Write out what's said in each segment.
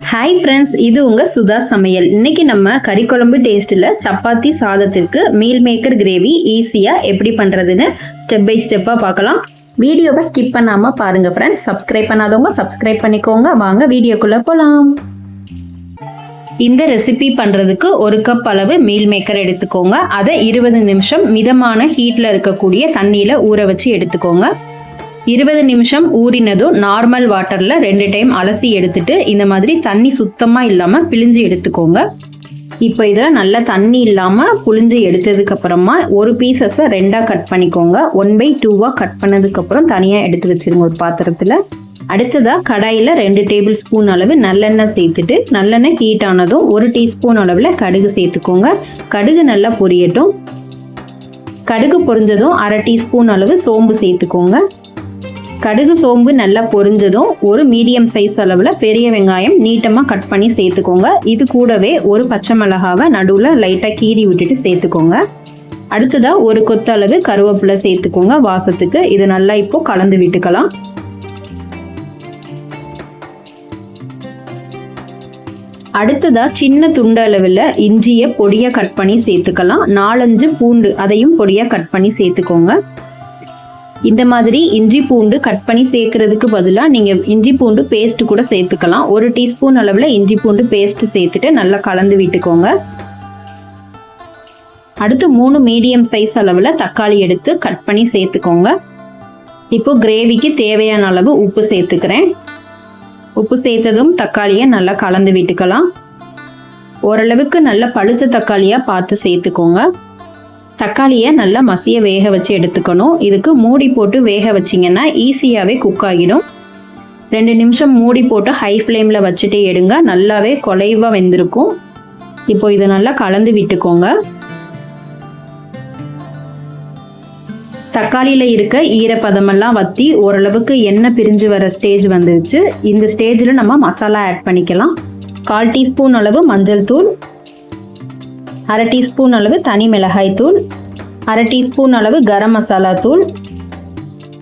Hi friends இது உங்க சுதா சமையல். இன்னைக்கு நம்ம கறி குழம்பு டேஸ்ட்டில் சப்பாத்தி சாதத்திற்கு மீல் மேக்கர் கிரேவி ஈஸியாக எப்படி பண்ணுறதுன்னு ஸ்டெப் பை ஸ்டெப்பாக பார்க்கலாம். வீடியோவை ஸ்கிப் பண்ணாமல் பாருங்கள் ஃப்ரெண்ட்ஸ் சப்ஸ்கிரைப் பண்ணாதவங்க சப்ஸ்கிரைப் பண்ணிக்கோங்க. வாங்க வீடியோக்குள்ளே போகலாம் இந்த ரெசிபி பண்ணுறதுக்கு ஒரு கப் அளவு மீல் மேக்கர் எடுத்துக்கோங்க. அதை இருபது நிமிஷம் மிதமான ஹீட்டில் இருக்கக்கூடிய தண்ணியில் ஊற வச்சு எடுத்துக்கோங்க. இருபது நிமிஷம் ஊறினதும் நார்மல் வாட்டரில் ரெண்டு டைம் அலசி எடுத்துட்டு இந்த மாதிரி தண்ணி சுத்தமாக இல்லாமல் பிழிஞ்சு எடுத்துக்கோங்க. இப்போ இதில் நல்லா தண்ணி இல்லாமல் புழிஞ்சு எடுத்ததுக்கப்புறமா ஒரு பீசஸை ரெண்டாக கட் பண்ணிக்கோங்க. ஒன் பை டூவாக கட் பண்ணதுக்கப்புறம் தனியாக எடுத்து வச்சுருங்க ஒரு பாத்திரத்தில். அடுத்ததாக கடாயில் ரெண்டு டேபிள் ஸ்பூன் அளவு நல்லெண்ணெய் சேர்த்துட்டு நல்லெண்ணெய் ஹீட் ஆனதும் ஒரு டீஸ்பூன் அளவில் கடுகு சேர்த்துக்கோங்க. கடுகு நல்லா பொரியட்டும். கடுகு பொரிஞ்சதும் அரை டீஸ்பூன் அளவு சோம்பு சேர்த்துக்கோங்க. கடுகு சோம்பு நல்லா பொரிஞ்சதும் ஒரு மீடியம் சைஸ் அளவில் பெரிய வெங்காயம் நீட்டமாக கட் பண்ணி சேர்த்துக்கோங்க. இது கூடவே ஒரு பச்சை மிளகாவை நடுவில் லைட்டாக கீறி விட்டுட்டு சேர்த்துக்கோங்க. அடுத்ததாக ஒரு கொத்தளவு கருவேப்பிலை சேர்த்துக்கோங்க வாசத்துக்கு. இது நல்லா இப்போ கலந்து விட்டுக்கலாம். அடுத்ததா சின்ன துண்டு அளவில் இஞ்சியை பொடியாக கட் பண்ணி சேர்த்துக்கலாம். நாலஞ்சு பூண்டு அதையும் பொடியாக கட் பண்ணி சேர்த்துக்கோங்க. இந்த மாதிரி இஞ்சி பூண்டு கட் பண்ணி சேர்க்கறதுக்கு பதிலாக நீங்கள் இஞ்சி பூண்டு பேஸ்ட் கூட சேர்த்துக்கலாம். ஒரு டீஸ்பூன் அளவில் இஞ்சி பூண்டு பேஸ்ட் சேர்த்துட்டு நல்லா கலந்து விட்டுக்கோங்க. அடுத்து மூணு மீடியம் சைஸ் அளவில் தக்காளி எடுத்து கட் பண்ணி சேர்த்துக்கோங்க. இப்போ கிரேவிக்கு தேவையான அளவு உப்பு சேர்த்துக்கிறேன். உப்பு சேர்த்ததும் தக்காளியை நல்லா கலந்து விட்டுக்கலாம். ஓரளவுக்கு நல்ல பழுத்த தக்காளியாக பார்த்து சேர்த்துக்கோங்க. தக்காளியை நல்லா மசிய வேக வச்சு எடுத்துக்கணும். இதுக்கு மூடி போட்டு வேக வச்சிங்கன்னா ஈஸியாகவே குக் ஆகிடும். ரெண்டு நிமிஷம் மூடி போட்டு ஹை ஃப்ளேமில் வச்சுட்டே எடுங்க. நல்லாவே குலைவாக வெந்திருக்கும். இப்போ இதை நல்லா கலந்து விட்டுக்கோங்க. தக்காளியில் இருக்க ஈரப்பதமெல்லாம் வற்றி ஓரளவுக்கு எண்ணெய் பிரிஞ்சு வர ஸ்டேஜ் வந்துருச்சு. இந்த ஸ்டேஜில் நம்ம மசாலா ஆட் பண்ணிக்கலாம். கால் டீஸ்பூன் அளவு மஞ்சள் தூள் அரை டீஸ்பூன் அளவு தனி மிளகாய் தூள் அரை டீஸ்பூன் அளவு கரம் மசாலா தூள்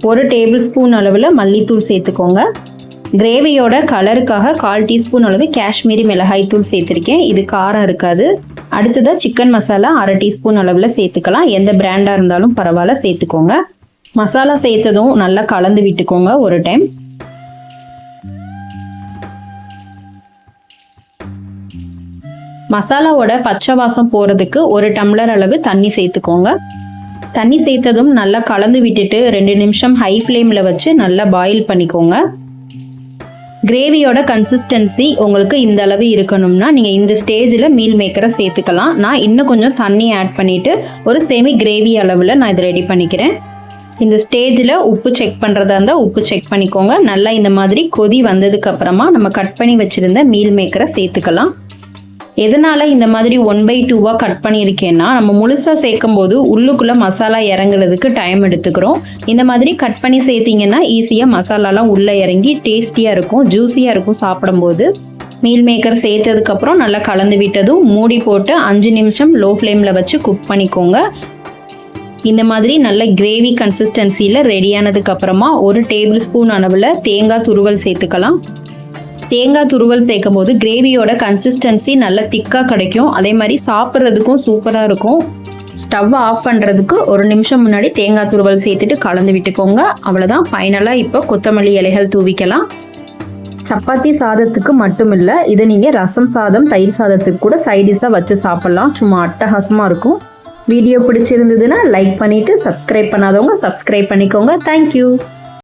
ஒரு டேபிள் ஸ்பூன் அளவில் மல்லித்தூள் சேர்த்துக்கோங்க. கிரேவியோட கலருக்காக கால் டீஸ்பூன் அளவு காஷ்மீரி மிளகாய் தூள் சேர்த்துருக்கேன். இது காரம் இருக்காது. அடுத்ததாக சிக்கன் மசாலா அரை டீஸ்பூன் அளவில் சேர்த்துக்கலாம். எந்த பிராண்டாக இருந்தாலும் பரவாயில்ல சேர்த்துக்கோங்க. மசாலா சேர்த்ததும் நல்லா கலந்து விட்டுக்கோங்க ஒரு டைம். மசாலாவோட பச்சை வாசம் போகிறதுக்கு ஒரு டம்ளர் அளவு தண்ணி சேர்த்துக்கோங்க. தண்ணி சேர்த்ததும் நல்லா கலந்து விட்டுட்டு ரெண்டு நிமிஷம் ஹை ஃப்ளேமில் வச்சு நல்லா பாயில் பண்ணிக்கோங்க. கிரேவியோட கன்சிஸ்டன்சி உங்களுக்கு இந்த அளவு இருக்கணும்னா நீங்கள் இந்த ஸ்டேஜில் மீல் மேக்கரை சேர்த்துக்கலாம். நான் இன்னும் கொஞ்சம் தண்ணி ஆட் பண்ணிவிட்டு ஒரு செமி கிரேவி அளவில் நான் இதை ரெடி பண்ணிக்கிறேன். இந்த ஸ்டேஜில் உப்பு செக் பண்ணுறதா இருந்தால் உப்பு செக் பண்ணிக்கோங்க. நல்லா இந்த மாதிரி கொதி வந்ததுக்கப்புறமா நம்ம கட் பண்ணி வச்சுருந்த மீல் மேக்கரை சேர்த்துக்கலாம். எதனால் இந்த மாதிரி ஒன் பை டூவாக கட் பண்ணியிருக்கேன்னா நம்ம முழுசாக சேர்க்கும் போது உள்ளுக்குள்ளே மசாலா இறங்குறதுக்கு டைம் எடுத்துக்கிறோம். இந்த மாதிரி கட் பண்ணி சேர்த்திங்கன்னா ஈஸியாக மசாலாலாம் உள்ளே இறங்கி டேஸ்டியாக இருக்கும் ஜூஸியாக இருக்கும் சாப்பிடும்போது. மீல் மேக்கர் சேர்த்ததுக்கப்புறம் நல்லா கலந்து விட்டதும் மூடி போட்டு அஞ்சு நிமிஷம் லோ ஃப்ளேமில் வச்சு குக் பண்ணிக்கோங்க. இந்த மாதிரி நல்ல கிரேவி கன்சிஸ்டன்சியில் ரெடியானதுக்கப்புறமா ஒரு டேபிள் ஸ்பூன் அளவில் தேங்காய் துருவல் சேர்த்துக்கலாம். தேங்காய் துருவல் சேர்க்கும் போது கிரேவியோட கன்சிஸ்டன்சி நல்ல திக்காக கிடைக்கும். அதே மாதிரி சாப்பிட்றதுக்கும் சூப்பராக இருக்கும். ஸ்டவ் ஆஃப் பண்ணுறதுக்கு ஒரு நிமிஷம் முன்னாடி தேங்காய் துருவல் சேர்த்துட்டு கலந்து விட்டுக்கோங்க. அவ்வளோதான் ஃபைனலாக இப்போ கொத்தமல்லி இலைகள் தூவிக்கலாம். சப்பாத்தி சாதத்துக்கு மட்டும் இல்லை இதை நீங்கள் ரசம் சாதம் தயிர் சாதத்துக்கு கூட சைடிஷாக வச்சு சாப்பிட்லாம். சும்மா அட்டகாசமாக இருக்கும். வீடியோ பிடிச்சிருந்ததுன்னா லைக் பண்ணிவிட்டு சப்ஸ்கிரைப் பண்ணாதவங்க சப்ஸ்கிரைப் பண்ணிக்கோங்க. தேங்க்யூ